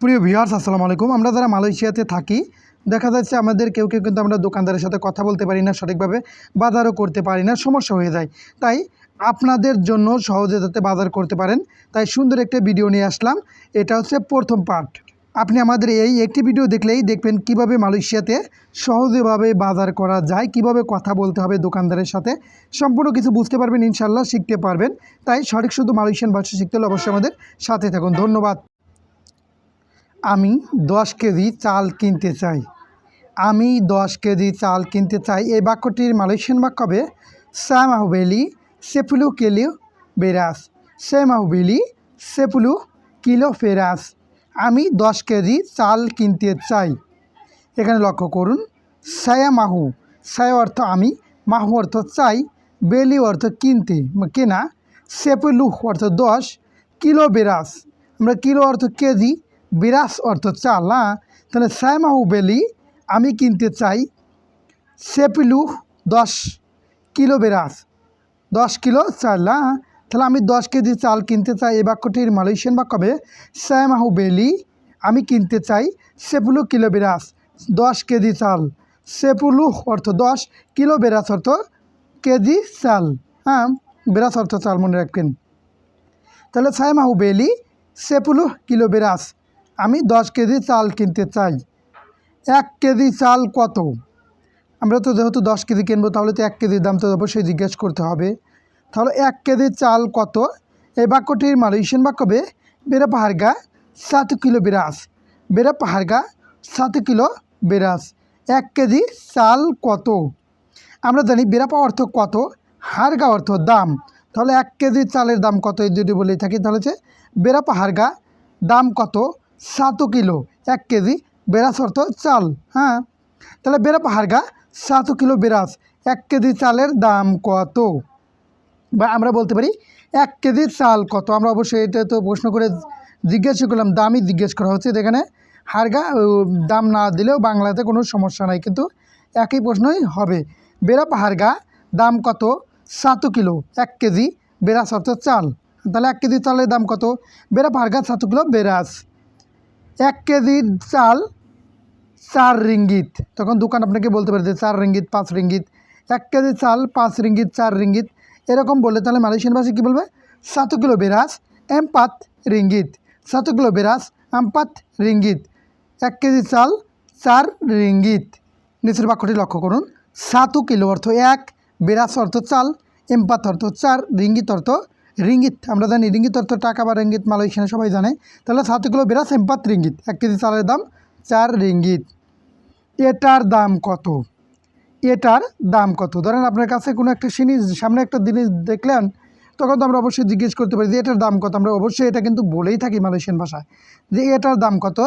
প্রিয় ভিউয়ার্স, আসসালামু আলাইকুম। আমরা যারা মালয়েশিয়াতে থাকি, দেখা যাচ্ছে আমাদের কেউ কেউ কিন্তু আমরা দোকানদারের সাথে কথা বলতে পারি না, সঠিকভাবে বাজারও করতে পারি না, সমস্যা হয়ে যায়। তাই আপনাদের জন্য সহজে যাতে বাজার করতে পারেন, তাই সুন্দর একটা ভিডিও নিয়ে আসলাম। এটা হচ্ছে প্রথম পার্ট। আপনি আমাদের এই একটি ভিডিও দেখলেই দেখবেন কীভাবে মালয়েশিয়াতে সহজেভাবে বাজার করা যায়, কীভাবে কথা বলতে হবে দোকানদারের সাথে। সম্পূর্ণ কিছু বুঝতে পারবেন ইনশাল্লাহ শিখতে পারবেন। তাই সঠিক শুধু মালয়েশিয়ান ভাষা শিখতে হলে অবশ্যই আমাদের সাথে থাকুন। ধন্যবাদ। আমি দশ কেজি চাল কিনতে চাই। আমি দশ কেজি চাল কিনতে চাই। এই বাক্যটির মালয়েশিয়ান বাক্য হবে সামাহুবেলি সেপুলু কিলো বেরাস। সেমাহুবেলি সেপুলু কিলো ফেরাস। আমি দশ কেজি চাল কিনতে চাই। এখানে লক্ষ্য করুন সায়া মাহু সায়া অর্থ আমি, মাহু অর্থ চাই, বেলি অর্থ কিনতে, কেনা। সেপুলু অর্থ দশ, কিলো বেরাস। আমরা কিলো অর্থ কেজি বিরাস অর্থ চাল, তাহলে সায়মাহু বেলি আমি কিনতে চাই সেপিলু দশ কিলো বেরাস। দশ কিলো চাল, তাহলে আমি দশ কেজি চাল কিনতে চাই। এই বাক্যটির মালয়েশিয়ান বাক্য হবে সায়মাহু বেলি আমি কিনতে চাই সেপুলু কিলো বিরাস। দশ কেজি চাল। সেপুলু অর্থ দশ, কিলো বেরাস অর্থ কেজি চাল। হ্যাঁ বেরাস অর্থ চাল মনে রাখবেন। তাহলে সায়মাহু বেলি, সেপুলু কিলো বেরাস। আমি দশ কেজি চাল কিনতে চাই। এক কেজি চাল কত? আমরা তো যেহেতু দশ কেজি কিনবো, তাহলে তো এক কেজির দাম তো অবশ্যই জিজ্ঞেস করতে হবে। তাহলে এক কেজি চাল কত? এই বাক্যটির মালয়েশিয়ান বাক্য হবে বেরা পাহাড়গা সাত কিলো বিরাস বেরা পাহাড়গা সাত কিলো বিরাস এক কেজি চাল কত? আমরা জানি বেরাপা অর্থ কত হারগা অর্থ দাম। তাহলে এক কেজি চালের দাম কত? এই যদি বলেই থাকি। তাহলে হচ্ছে বেরাপা হারগা দাম কত সাত কিলো এক কেজি বেরাস অর্থ চাল হ্যাঁ? তাহলে বেরাপা হারগা সাত কিলো বেরাস এক কেজি চালের দাম কত? বা আমরা বলতে পারি এক কেজি চাল কত? আমরা অবশ্যই এটা তো প্রশ্ন করে জিজ্ঞেস করলাম দামই জিজ্ঞেস করা হচ্ছে এখানে হারগা ও, দাম না দিলেও বাংলাতে কোনো সমস্যা নাই কিন্তু একই প্রশ্নই হবে। বেরাপ হারগা দাম কত? সাত কিলো এক কেজি বেরাস অর্থ চাল। তাহলে এক কেজি চালের দাম কত? বেরাপ হারগা সাত কিলো বেরাস এক কেজি চাল, চার রিঙ্গিত। তখন দোকান আপনাকে বলতে পারে যে চার রিঙ্গিত, পাঁচ রিঙ্গিত। এক কেজি চাল, পাঁচ রিঙ্গিত, চার রিঙ্গিত। এরকম বললে তাহলে মালয়েশিয়ান ভাষায় কী বলবে? সাত কিলো বেরাস এমপাত রিঙ্গিত। সাত কিলো বেরাস আমপাত রিঙ্গিত। এক কেজি চাল, চার রিঙ্গিত। নিচের বাক্যটি লক্ষ্য করুন। সাতু কিলো অর্থ এক, বেরাস অর্থ চাল এমপাত অর্থ চার, রিঙ্গিত অর্থ রিঙ্গিত, আমরা জানি রিঙ্গিত অর্থ টাকা বা রিঙ্গিত মালয়েশিয়ানে সবাই জানে। তাহলে সাত কিলো বেরাস এমপাত রিঙ্গিত, এক কেজি চালের দাম চার রিঙ্গিত। এটার দাম কত? এটার দাম কত? ধরেন আপনার কাছে কোনো একটা জিনিস সামনে একটা জিনিস দেখলেন, তখন তো আমরা অবশ্যই জিজ্ঞেস করতে পারি যে এটার দাম কত? আমরা অবশ্যই এটা কিন্তু বলেই থাকি মালয়েশিয়ান ভাষায় যে এটার দাম কত?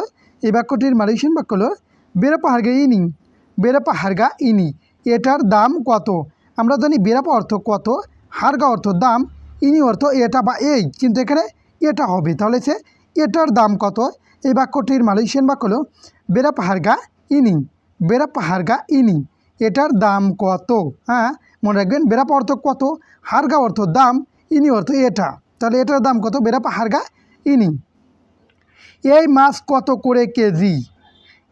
এই বাক্যটির মালয়েশিয়ান বাক্য হলো, বেরাপা হারগা ইনি, বেরাপা হারগা ইনি, এটার দাম কত? আমরা জানি বেরাপা অর্থ কত, হারগা অর্থ দাম ইনি অর্থ এটা বা এই, কিন্তু এখানে এটা হবে। তাহলে সে এটার দাম কত? এই বাক্যটির মালয়েশিয়ান বাক্য হলো বেরাপা হারগা ইনি বেরাপা হারগা ইনি, এটার দাম কত? হ্যাঁ মনে রাখবেন বেরাপা অর্থ কত? হারগা অর্থ দাম, ইনি অর্থ এটা। তাহলে এটার দাম কত? বেরাপা হারগা ইনি। এই মাছ কত করে কেজি?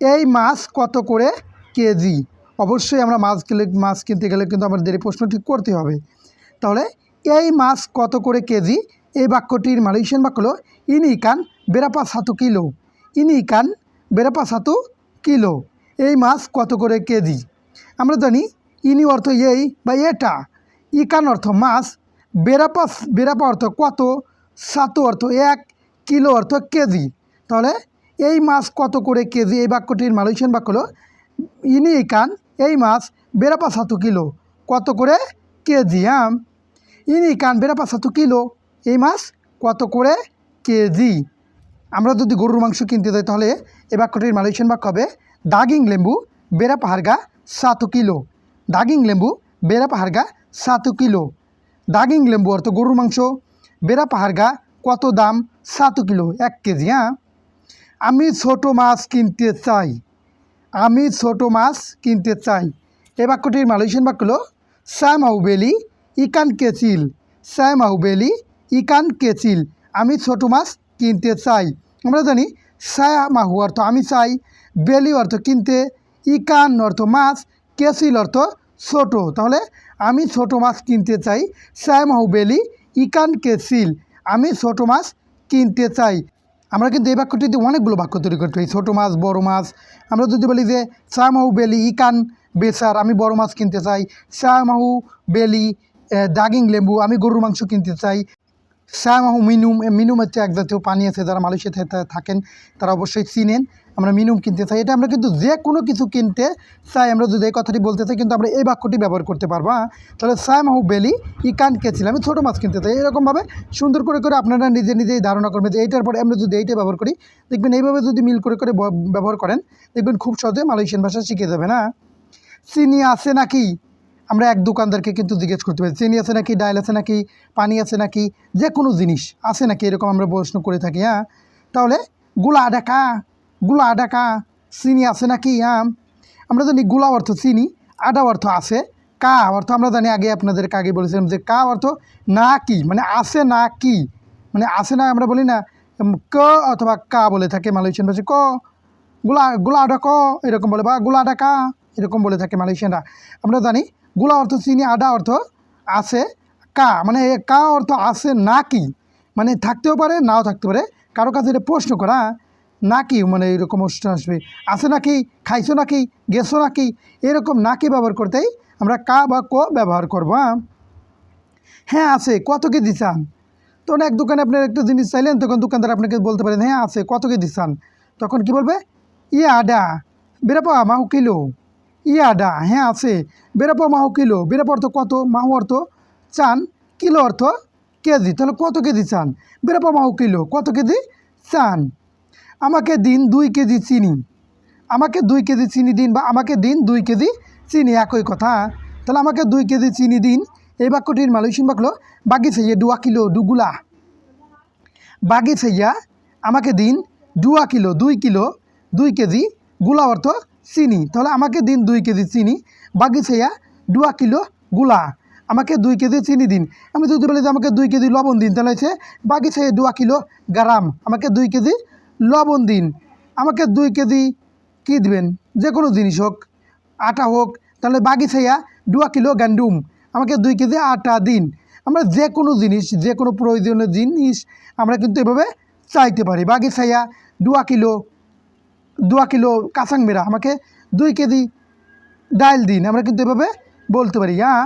এই মাছ কত করে কেজি? অবশ্যই আমরা মাছ কিনলে, মাছ কিনতে গেলে কিন্তু আমাদের এই প্রশ্ন ঠিক করতে হবে। তাহলে এই মাছ কত করে কেজি? এই বাক্যটির মালয়েশিয়ান বাক্য হলো, ইনি কান বেরাপা সাতু কিলো। ইনি কান বেরাপা সাতু কিলো। এই মাছ কত করে কেজি? আমরা জানি, ইনি অর্থ এই বা এটা। ইকান অর্থ মাছ। বেরাপা বেরাপা অর্থ কত? সাতু অর্থ এক, কিলো অর্থ কেজি। তাহলে এই মাছ কত করে কেজি? এই বাক্যটির মালয়েশিয়ান বাক্য হলো, ইনি ইকান এই মাছ বেরাপা সাতু কিলো। কত করে কেজি? হ্যাঁ ইনি কান বেরাপা সাতু কিলো, এই মাছ কত করে কেজি? আমরা যদি গরুর মাংস কিনতে যাই তাহলে এই বাক্যটির মালয়েশিয়ান বাক্য হবে, দাগিং লেম্বু বেরা পাহাড়গা সাত কিলো। দাগিং লেম্বু বেরা পাহাড়গা সাত কিলো। দাগিং লেম্বু অর্থ গরুর মাংস বেরা পাহাড়গা কত দাম? সাত কিলো, এক কেজি হ্যাঁ? আমি ছোট মাছ কিনতে চাই, আমি ছোট মাছ কিনতে চাই। এই বাক্যটির মালয়েশিয়ান বাক্য হলো স্যাম আউবেলি ইকান কেচিল। স্যাম আউবেলি, ইকান কেচিল। আমি ছোট মাছ কিনতে চাই। আমরা জানি সায়া মাহু অর্থ আমি চাই, বেলি অর্থ কিনতে, ইকান অর্থ মাছ কেসিল অর্থ ছোট। তাহলে আমি ছোট মাছ কিনতে চাই সায়া মাহু বেলি ইকান কেসিল আমি ছোট মাছ কিনতে চাই। আমরা কিন্তু এই বাক্যটি দিয়ে অনেকগুলো বাক্য তৈরি করতে পারি। ছোটো মাছ, বড় মাছ। আমরা যদি বলি যে সামাহু বেলি ইকান, বেসার, আমি বড় মাছ কিনতে চাই। সামাহু বেলি ডাগিং লেবু, আমি গরুর মাংস কিনতে চাই। সামাহু মিনুম মিনুম হচ্ছে এক জাতীয় পানি আছে, যারা মালয়েশিয়াতে থাকেন, তারা অবশ্যই চিনেন। আমরা মিনুম কিনতে চাই। এটা আমরা কিন্তু যে কোনো কিছু কিনতে চাই। আমরা যদি এই কথাটি বলতে চাই, কিন্তু আমরা এই বাক্যটি ব্যবহার করতে পারব হ্যাঁ? তাহলে সামাহু বেলি ইকান কেছিল আমি ছোটো মাছ কিনতে চাই। এরকমভাবে সুন্দর করে করে আপনারা নিজে নিজেই ধারণা করবেন যে এইটার পরে আমরা যদি এইটা ব্যবহার করি, দেখবেন এইভাবে যদি মিল করে করে ব্যবহার করেন, দেখবেন খুব সহজে মালয়েশিয়ান ভাষা শিখে যাবে না চিনি আছে নাকি? আমরা এক দোকানদারকে কিন্তু জিজ্ঞেস করতে পারি, চিনি আছে নাকি ডাইল আছে নাকি, পানি আছে নাকি? যে কোনো জিনিস আছে নাকি এরকম আমরা প্রশ্ন করে থাকি হ্যাঁ? তাহলে, গুলা ডাকা গুলা ডাকা, চিনি আছে নাকি হ্যাঁ আমরা জানি গুলা অর্থ চিনি আডা অর্থ আছে, কা অর্থ আমরা জানি আগে আপনাদেরকে আগে বলেছিলাম যে কা অর্থ না কি মানে আছে না কি মানে আছে না আমরা বলি না ক অথবা কা বলে থাকে মালয়েশিয়ান ভাষায়, ক, গুলা গুলা আডা ক এরকম বলে, বা গুলা ডাকা, এরকম বলে থাকে মালয়েশিয়ানরা। আমরা জানি গুলা অর্থ চিনি আডা অর্থ আছে, কা মানে কা অর্থ আছে না কি মানে থাকতেও পারে, নাও থাকতে পারে। কারও কাছে এটা প্রশ্ন করা, নাকি মানে এরকম অনুষ্ঠান আসবে। আছে নাকি, খাইছো নাকি, গেছো নাকি, এরকম নাকি ব্যবহার করতেই আমরা কা বা ক ব্যবহার করব হ্যাঁ হ্যাঁ আছে, কত কেজি চান? তখন এক দোকানে আপনার একটা জিনিস চাইলেন, তখন দোকানদার আপনাকে বলতে পারেন হ্যাঁ আছে, কত কেজি চান? তখন কি বলবে? ইয়ে আডা বেরাপা মাহু কিলো। ইয়ে আডা হ্যাঁ আছে। বেরাপা মাহু কিলো বেরাপা অর্থ কত? মাহু অর্থ চান। কিলো অর্থ কেজি, তাহলে কত কেজি চান? বেরাপা মাহু কিলো, কত কেজি? চান। আমাকে দিন দুই কেজি চিনি। আমাকে দুই কেজি চিনি দিন বা আমাকে দিন দুই কেজি চিনি, একই কথা। তাহলে আমাকে দুই কেজি চিনি দিন। এই বাক্যটির মালয়েশিয়ান বাক্য বাকি সেই দুয়া কিলো দুগুলা। বাগি সেইয়া আমাকে দিন দুয়া কিলো, দুই কিলো, দুই কেজি। গুলা অর্থ চিনি, তাহলে আমাকে দিন দুই কেজি চিনি বাগি সেইয়া দুয়া কিলো গুলা। আমাকে দুই কেজি চিনি দিন। আমি যদি বলি যে আমাকে দুই কেজি লবণ দিন, তাহলে হচ্ছে বাগি সেইয়া দুয়া কিলো গ্রাম। আমাকে দুই কেজি লবণ দিন। আমাকে দুই কেজি কী দিবেন? যে কোনো জিনিস হোক, আটা হোক, তাহলে বাগি ছাইয়া দুয়া কিলো গ্যান্ডুম। আমাকে দুই কেজি আটা দিন। আমরা যে কোনো জিনিস যে কোনো প্রয়োজনীয় জিনিস, আমরা কিন্তু এভাবে চাইতে পারি। বাগি ছাইয়া দুয়া কিলো দুয়া কিলো কাঁচাং মেরা, আমাকে দুই কেজি ডাইল দিন। আমরা কিন্তু এভাবে বলতে পারি হ্যাঁ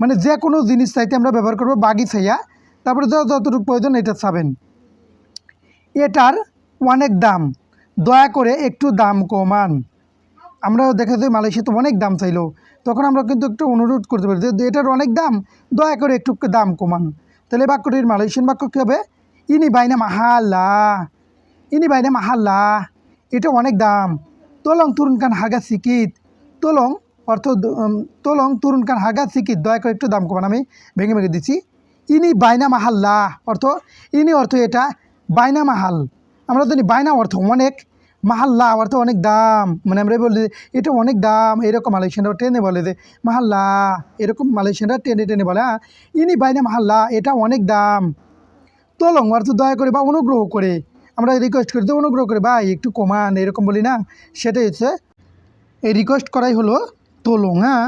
মানে যে কোনো জিনিস চাইতে আমরা ব্যবহার করব, বাগি ছাইয়া। তারপরে যত যতটুকু প্রয়োজন এটা চাবেন। এটার অনেক দাম। দয়া করে একটু দাম কমান। আমরা দেখা যায় মালয়েশিয়াতে অনেক দাম চাইলো। তখন আমরা কিন্তু একটু অনুরোধ করতে পারি যে এটার অনেক দাম। দয়া করে একটু দাম কমান। তাহলে বাক্যটির মালয়েশিয়ান বাক্য কী হবে? ইনি বাইনা মাহাল্লা। ইনি বাইনা মাহাল্লা। এটা অনেক দাম। তলং তুরুনকান হাগা সিকিত। তলং অর্থ তলং তুরুনকান হাগা সিকিত। দয়া করে একটু দাম কমান, আমি ভেঙে ভেঙে দিচ্ছি। ইনি বাইনা মাহাল্লা অর্থ ইনি অর্থ এটা বাইনা মাহাল। আমরা জানি বাইনা অর্থ অনেক মাহাল্লা অর্থ অনেক দাম। মানে আমরা বলি এটা অনেক দাম, এরকম মালয়েশিয়ানরা ট্রেনে বলে যে মাহাল্লা এরকম মালয়েশিয়ানরা ট্রেনে টেনে বলে হ্যাঁ ইনি বাইনা মাহাল্লা এটা অনেক দাম। তলং অর্থ দয়া করে বা অনুগ্রহ করে আমরা রিকোয়েস্ট করি তো অনুগ্রহ করে, ভাই, একটু কমান, এরকম বলি না। সেটাই হচ্ছে, এই রিকোয়েস্ট করাই হলো তোলং হ্যাঁ?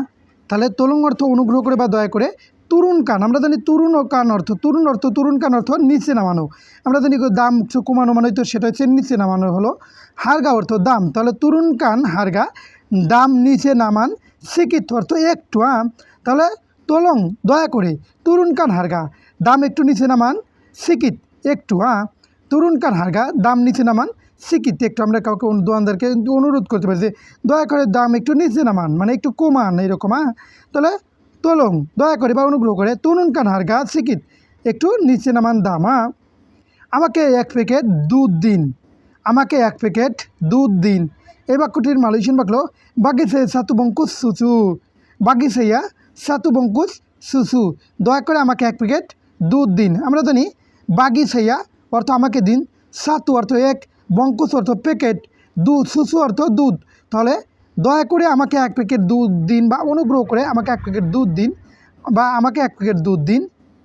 তাহলে তোলং অর্থ অনুগ্রহ করে বা দয়া করে তরুণ কান। আমরা জানি তরুণ ও কান অর্থ তরুণ অর্থ তরুণ কান অর্থ নিচে নামানো। আমরা জানি দাম কমানো মানে তো সেটা হচ্ছে নিচে নামানো হলো। হারগা অর্থ দাম, তাহলে তরুণ কান, হারগা, দাম নিচে নামান সিকিত অর্থ একটু হ্যাঁ? তাহলে তোলং, দয়া করে তরুণ কান, হারগা। দাম একটু নিচে নামান সিকিত একটু হ্যাঁ? তরুণ কান হারগা? দাম নিচে নামান। সিকিত একটু আমরা কাউকে দোকানদারকে অনুরোধ করতে পারি যে, দয়া করে দাম একটু নিচে নামান মানে একটু কমান এরকম হ্যাঁ? তাহলে তলং, দয়া করে বা অনুগ্রহ করে, তরুণ কান হারগা? সিকিত একটু নিচে নামান দাম হ্যাঁ? আমাকে এক প্যাকেট দুধ দিন, আমাকে এক প্যাকেট দুধ দিন। এই বাক্যটির মালয়েশিয়ান বাক্য বাগিছে সাতু বঙ্কুস সুসু বাগিছেয়া সাতু বঙ্কুস সুসু দয়া করে আমাকে এক প্যাকেট দুধ দিন। আমরা জানি বাগিছেয়া অর্থ আমাকে দিন। সাতু অর্থ এক বঙ্কুস অর্থ প্যাকেট, দুধ, সুসু অর্থ দুধ। তাহলে দয়া করে আমাকে এক প্যাকেট দুধ দিন বা অনুগ্রহ করে আমাকে এক প্যাকেট দুধ দিন বা আমাকে এক প্যাকেট দুধ দিন।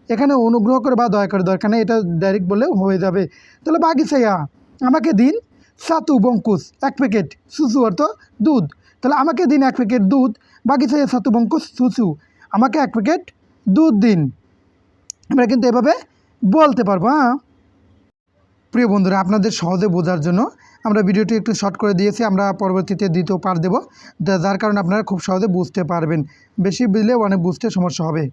এখানে অনুগ্রহ করে বা দয়া করে দরকার নেই, এটা ডাইরেক্ট বললেও হয়ে যাবে। তাহলে বাগিচাইয়া আমাকে দিন সাতু বঙ্কুস এক প্যাকেট, সুসু অর্থ দুধ। তাহলে আমাকে দিন এক প্যাকেট দুধ বাগিচায় সাতু বঙ্কুস সুসু, আমাকে এক প্যাকেট দুধ দিন। আমরা কিন্তু এভাবে বলতে পারব হ্যাঁ। প্রিয় বন্ধুরা, আপনাদের সহজে বোঝার জন্য আমরা ভিডিওটি একটু শর্ট করে দিয়েছি। আমরা পরবর্তীতে দ্বিতীয় পার দেবো। যার কারণে আপনারা খুব সহজে বুঝতে পারবেন। বেশি বুঝলে অনেক বুঝতে সমস্যা হবে।